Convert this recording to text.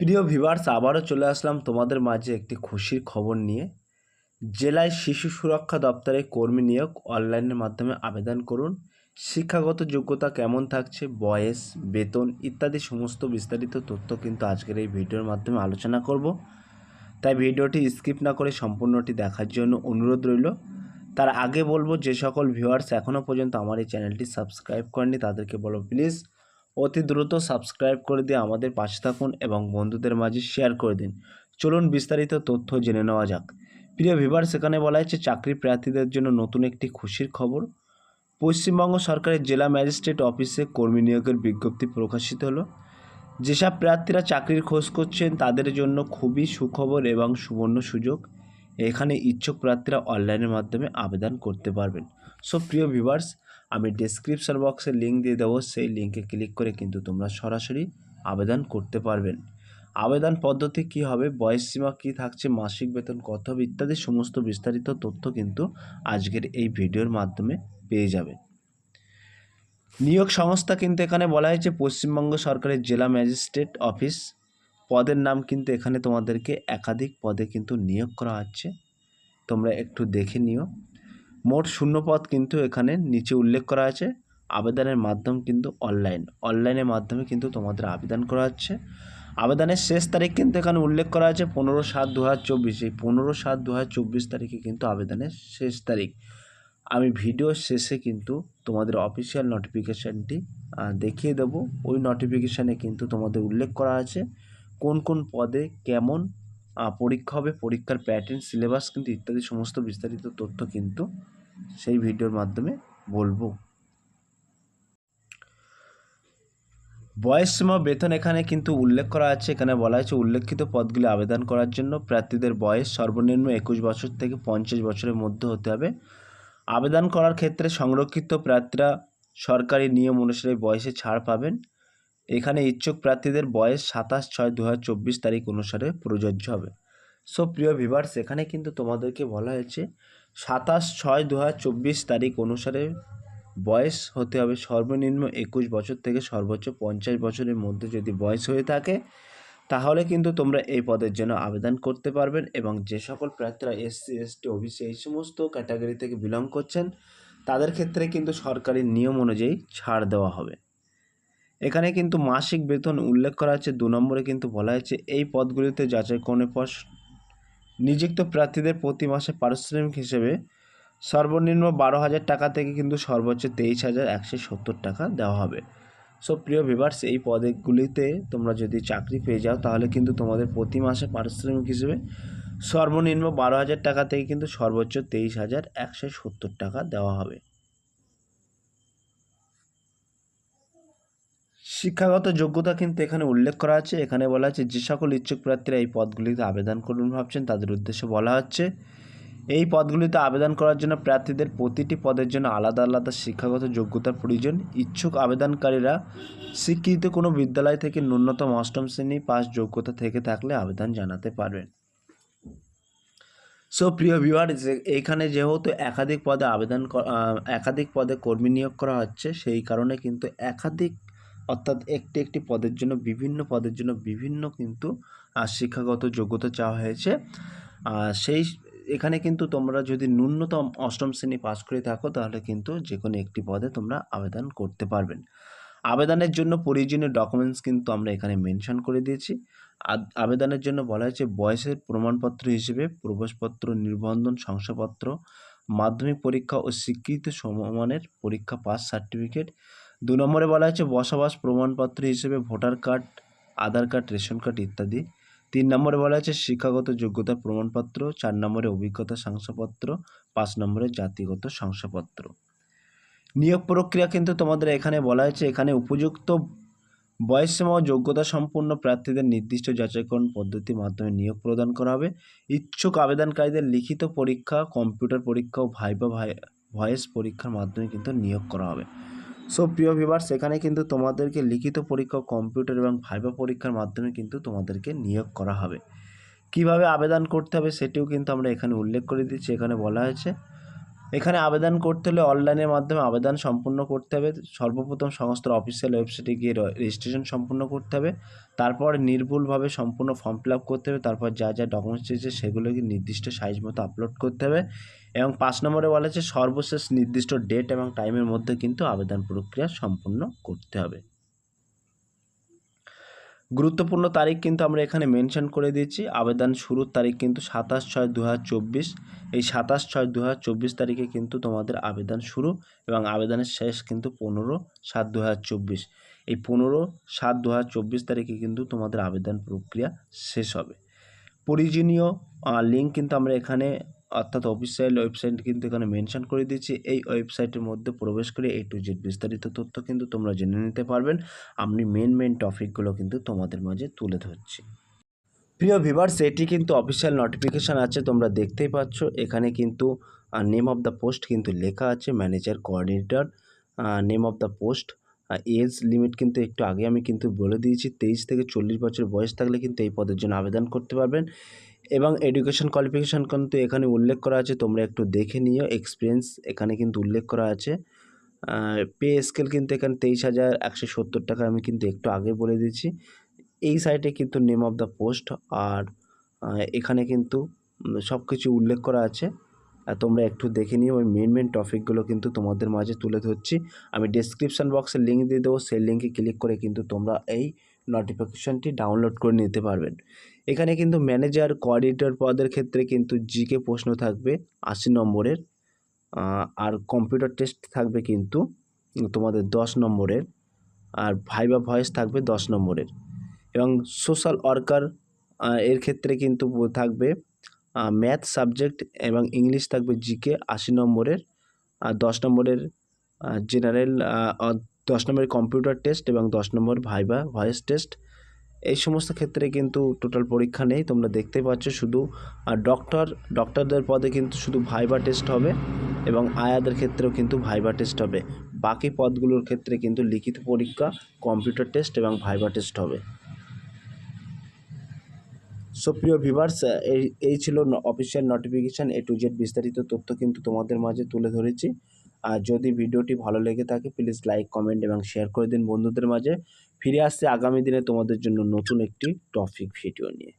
প্রিয় ভিভার্স আবারও চলে আসলাম তোমাদের মাঝে একটি খুশির খবর নিয়ে। জেলায় শিশু সুরক্ষা দপ্তরে কর্মী নিয়োগ অনলাইনের মাধ্যমে আবেদন করুন। শিক্ষাগত যোগ্যতা কেমন থাকছে, বয়স, বেতন ইত্যাদি সমস্ত বিস্তারিত তথ্য কিন্তু আজকের এই ভিডিওর মাধ্যমে আলোচনা করব। তাই ভিডিওটি স্কিপ না করে সম্পূর্ণটি দেখার জন্য অনুরোধ রইল। তার আগে বলব, যে সকল ভিউয়ার্স এখনও পর্যন্ত আমার এই চ্যানেলটি সাবস্ক্রাইব করেনি তাদেরকে বলো প্লিজ অতি দ্রুত সাবস্ক্রাইব করে দিয়ে আমাদের পাশে থাকুন এবং বন্ধুদের মাঝে শেয়ার করে দিন। চলুন বিস্তারিত তথ্য জেনে নেওয়া যাক। প্রিয় ভিভার সেখানে বলা হয়েছে চাকরি প্রার্থীদের জন্য নতুন একটি খুশির খবর। পশ্চিমবঙ্গ সরকারের জেলা ম্যাজিস্ট্রেট অফিসে কর্মী নিয়োগের বিজ্ঞপ্তি প্রকাশিত হলো। যেসব প্রার্থীরা চাকরির খোঁজ করছেন, তাদের জন্য খুবই সুখবর এবং সুবর্ণ সুযোগ। এখানে ইচ্ছুক প্রার্থীরা অনলাইনের মাধ্যমে আবেদন করতে পারবেন। সো প্রিয় ভিভার্স আমি ডেসক্রিপশন বক্সে লিঙ্ক দিয়ে দেবো, সেই লিঙ্কে ক্লিক করে কিন্তু তোমরা সরাসরি আবেদন করতে পারবেন। আবেদন পদ্ধতি কি হবে, বয়স সীমা কী থাকছে, মাসিক বেতন কত হবে ইত্যাদি সমস্ত বিস্তারিত তথ্য কিন্তু আজকের এই ভিডিওর মাধ্যমে পেয়ে যাবেন নিয়োগ সংস্থা কিন্তু এখানে বলা হয়েছে, পশ্চিমবঙ্গ সরকারের জেলা ম্যাজিস্ট্রেট অফিস। পদের নাম কিন্তু এখানে তোমাদেরকে একাধিক পদে কিন্তু নিয়োগ করা হচ্ছে। তোমরা একটু দেখে নিও। মোট শূন্য পদ কিন্তু এখানে নিচে উল্লেখ করা আছে। আবেদনের মাধ্যম কিন্তু অনলাইন। অনলাইনের মাধ্যমে কিন্তু তোমাদের আবেদন করা হচ্ছে। আবেদনের শেষ তারিখ কিন্তু এখানে উল্লেখ করা আছে পনেরো সাত দু হাজার চব্বিশ। এই পনেরো সাত দু হাজার চব্বিশ তারিখে কিন্তু আবেদনের শেষ তারিখ। আমি ভিডিও শেষে কিন্তু তোমাদের অফিসিয়াল নোটিফিকেশানটি দেখিয়ে দেবো। ওই নোটিফিকেশানে কিন্তু তোমাদের উল্লেখ করা আছে কোন কোন পদে কেমন পরীক্ষা হবে, পরীক্ষার প্যাটার্ন সিলেবাস কিন্তু ইত্যাদি সমস্ত বিস্তারিত তথ্য কিন্তু সেই ভিডিওর মাধ্যমে বলব। বয়স সীমা বেতন এখানে কিন্তু উল্লেখ করা আছে। এখানে বলা হয়েছে উল্লেখিত পদগুলি আবেদন করার জন্য প্রার্থীদের বয়স সর্বনিম্ন একুশ বছর থেকে পঞ্চাশ বছরের মধ্যে হতে হবে। আবেদন করার ক্ষেত্রে সংরক্ষিত প্রার্থীরা সরকারি নিয়ম অনুসারে বয়সে ছাড় পাবেন। এখানে ইচ্ছুক প্রার্থীদের বয়স সাতাশ ছয় দু তারিখ অনুসারে প্রযোজ্য হবে। সো প্রিয় ভিভার্স এখানে কিন্তু তোমাদেরকে বলা হয়েছে সাতাশ ছয় দু হাজার চব্বিশ তারিখ অনুসারে বয়স হতে হবে সর্বনিম্ন একুশ বছর থেকে সর্বোচ্চ পঞ্চাশ বছরের মধ্যে যদি বয়স হয়ে থাকে, তাহলে কিন্তু তোমরা এই পদের জন্য আবেদন করতে পারবেন এবং যে সকল প্রার্থীরা এসসি, এসটি, ওবিসি এই সমস্ত ক্যাটাগরি থেকে বিলং করছেন, তাদের ক্ষেত্রে কিন্তু সরকারি নিয়ম অনুযায়ী ছাড় দেওয়া হবে। এখানে কিন্তু মাসিক বেতন উল্লেখ করা আছে, দু নম্বরে কিন্তু বলা হয়েছে, এই পদগুলিতে যাচাইকরণের পর নিযুক্ত প্রার্থীদের প্রতি মাসে পারিশ্রমিক হিসেবে সর্বনিম্ন বারো হাজার টাকা থেকে কিন্তু সর্বোচ্চ তেইশ হাজার একশো সত্তর টাকা দেওয়া হবে। সো, প্রিয় ভিভার্স এই পদেগুলিতে তোমরা যদি চাকরি পেয়ে যাও, তাহলে কিন্তু তোমাদের প্রতি মাসে পারিশ্রমিক হিসেবে সর্বনিম্ন বারো হাজার টাকা থেকে কিন্তু সর্বোচ্চ তেইশ হাজার একশো সত্তর টাকা দেওয়া হবে। শিক্ষাগত যোগ্যতা কিন্তু এখানে উল্লেখ করা আছে। এখানে বলা আছে, যে সকল ইচ্ছুক প্রার্থীরা এই পদগুলিতে আবেদন করুন ভাবছেন। তাদের উদ্দেশ্যে বলা হচ্ছে, এই পদগুলিতে আবেদন করার জন্য প্রার্থীদের প্রতিটি পদের জন্য আলাদা আলাদা শিক্ষাগত যোগ্যতার প্রয়োজন। ইচ্ছুক আবেদনকারীরা স্বীকৃত কোনো বিদ্যালয় থেকে ন্যূনতম অষ্টম শ্রেণি পাস যোগ্যতা থেকে থাকলে আবেদন জানাতে পারবেন। সো প্রিয় ভিউয়ার এইখানে যেহেতু একাধিক পদে আবেদন একাধিক পদে কর্মী নিয়োগ করা হচ্ছে, সেই কারণে কিন্তু একাধিক অর্থাৎ একটি একটি পদের জন্য, বিভিন্ন পদের জন্য বিভিন্ন কিন্তু শিক্ষাগত যোগ্যতা চাওয়া হয়েছে। সেই, এখানে কিন্তু তোমরা যদি ন্যূনতম অষ্টম শ্রেণি পাস করে থাকো, তাহলে কিন্তু যে কোনো একটি পদে তোমরা আবেদন করতে পারবেন। আবেদনের জন্য প্রয়োজনীয় ডকুমেন্টস কিন্তু আমরা এখানে মেনশন করে দিয়েছি। আবেদনের জন্য বলা হয়েছে বয়সের প্রমাণপত্র হিসেবে প্রবেশপত্র, নিবন্ধন, শংসাপত্র, মাধ্যমিক পরীক্ষা ও স্বীকৃত সমমানের পরীক্ষা পাস সার্টিফিকেট দু নম্বরে বলা হয়েছে বসবাস প্রমাণপত্র হিসেবে voter card, Aadhaar card, ration card ইত্যাদি। তিন নম্বরে বলা হয়েছে শিক্ষাগত যোগ্যতার প্রমাণপত্র। চার নম্বরে অভিজ্ঞতা শংসাপত্র। পাঁচ নম্বরে জাতিগত শংসাপত্র। নিয়োগ প্রক্রিয়া কিন্তু তোমাদের এখানে বলা হয়েছে, এখানে উপযুক্ত বয়সসীমা ও যোগ্যতা সম্পন্ন প্রার্থীদের নির্দিষ্ট যাচাইকরণ পদ্ধতির মাধ্যমে নিয়োগ প্রদান করা হবে। ইচ্ছুক আবেদনকারীদের লিখিত পরীক্ষা, কম্পিউটার পরীক্ষা ও ভাইবা ভাই, ভয়েস পরীক্ষার মাধ্যমে কিন্তু নিয়োগ করা হবে। সো প্রিয় ভিভার্স এখানে কিন্তু তোমাদেরকে লিখিত পরীক্ষা কম্পিউটার এবং ভাইবা পরীক্ষার মাধ্যমে কিন্তু তোমাদেরকে নিয়োগ করা হবে। কীভাবে আবেদন করতে হবে সেটিও কিন্তু আমরা এখানে উল্লেখ করে দিচ্ছি এখানে বলা হয়েছে। এখানে আবেদন করতে হলে অনলাইনের মাধ্যমে আবেদন সম্পূর্ণ করতে হবে। সর্বপ্রথম সংস্থার অফিসিয়াল ওয়েবসাইটে গিয়ে রেজিস্ট্রেশন সম্পূর্ণ করতে হবে। তারপর নির্ভুলভাবে সম্পূর্ণ ফর্ম ফিল আপ করতে হবে। তারপর যা যা ডকুমেন্টস চেয়েছে সেগুলোকে নির্দিষ্ট সাইজ মতো আপলোড করতে হবে। এবং পাঁচ নম্বরে বলা আছে সর্বশেষ নির্দিষ্ট ডেট এবং টাইমের মধ্যে কিন্তু আবেদন প্রক্রিয়া সম্পূর্ণ করতে হবে। গুরুত্বপূর্ণ তারিখ কিন্তু আমরা এখানে মেনশন করে দিয়েছি। আবেদন শুরুর তারিখ কিন্তু সাতাশ ছয় দু এই সাতাশ ছয় দু তারিখে কিন্তু তোমাদের আবেদন শুরু এবং আবেদনের শেষ কিন্তু পনেরো সাত দু এই পনেরো সাত দু তারিখে কিন্তু তোমাদের আবেদন প্রক্রিয়া শেষ হবে। প্রয়োজনীয় লিঙ্ক কিন্তু আমরা এখানে অর্থাৎ অফিসিয়াল ওয়েবসাইট কিন্তু এখানে মেনশন করে দিয়েছি। এই ওয়েবসাইটের মধ্যে প্রবেশ করে এ টু জেড বিস্তারিত তথ্য কিন্তু তোমরা জেনে নিতে পারবেন। আমি মেন মেন টপিকগুলো কিন্তু তোমাদের মাঝে তুলে ধরছি। প্রিয় ভিভার্স এটি কিন্তু অফিসিয়াল নোটিফিকেশান আছে, তোমরা দেখতেই পাচ্ছ। এখানে কিন্তু নেম অফ দ্য পোস্ট কিন্তু লেখা আছে manager coordinator name of the post age limit কিন্তু একটু আগে আমি কিন্তু বলে দিয়েছি। তেইশ থেকে চল্লিশ বছর বয়স থাকলে কিন্তু এই পদের জন্য আবেদন করতে পারবেন। এবং এডুকেশন কোয়ালিফিকেশান কিন্তু এখানে উল্লেখ করা আছে। তোমরা একটু দেখে নিও এক্সপিরিয়েন্স এখানে কিন্তু উল্লেখ করা আছে। পে স্কেল কিন্তু এখানে তেইশ হাজার একশো সত্তর টাকা আমি কিন্তু একটু আগে বলে দিয়েছি। এই সাইটে কিন্তু নেম অফ দ্য পোস্ট আর এখানে কিন্তু সব কিছু উল্লেখ করা আছে। আর তোমরা একটু দেখে নিও, ওই মেন মেন টপিকগুলো কিন্তু তোমাদের মাঝে তুলে ধরছি। আমি ডিসক্রিপশান বক্সে লিঙ্ক দিয়ে দেবো, সেই লিঙ্কে ক্লিক করে কিন্তু তোমরা এই নোটিফিকেশানটি ডাউনলোড করে নিতে পারবেন। এখানে কিন্তু ম্যানেজার কোঅর্ডিনেটর পদের ক্ষেত্রে কিন্তু জিকে প্রশ্ন থাকবে আশি নম্বরের। আর কম্পিউটার টেস্ট থাকবে কিন্তু তোমাদের দশ নম্বরের। আর ভাইবা ভয়েস থাকবে দশ নম্বরের। এবং সোশ্যাল ওয়ার্কার এর ক্ষেত্রে কিন্তু থাকবে ম্যাথ সাবজেক্ট এবং ইংলিশ থাকবে জিকে আশি নম্বরের। আর দশ নম্বরের জেনারেল দশ নম্বরের কম্পিউটার টেস্ট এবং দশ নম্বর ভাইবা ভয়েস টেস্ট এই সমস্ত ক্ষেত্রে কিন্তু টোটাল পরীক্ষা নেই। তোমরা দেখতে পাচ্ছ শুধু আর ডক্টর ডক্টরদের পদে কিন্তু শুধু ভাইবা টেস্ট হবে এবং আয়াদের ক্ষেত্রেও কিন্তু ভাইবা টেস্ট হবে। বাকি পদগুলোর ক্ষেত্রে কিন্তু লিখিত পরীক্ষা কম্পিউটার টেস্ট এবং ভাইবা টেস্ট হবে। সো প্রিয় ভিভার্স এই এই ছিল official notification A to Z বিস্তারিত তথ্য কিন্তু তোমাদের মাঝে তুলে ধরেছি। আর যদি ভিডিওটি ভালো লেগে থাকে প্লিজ লাইক কমেন্ট এবং শেয়ার করে দিন বন্ধুদের মাঝে। ফিরে আসছে আগামী দিনে তোমাদের জন্য নতুন একটি টপিক ভিডিও নিয়ে।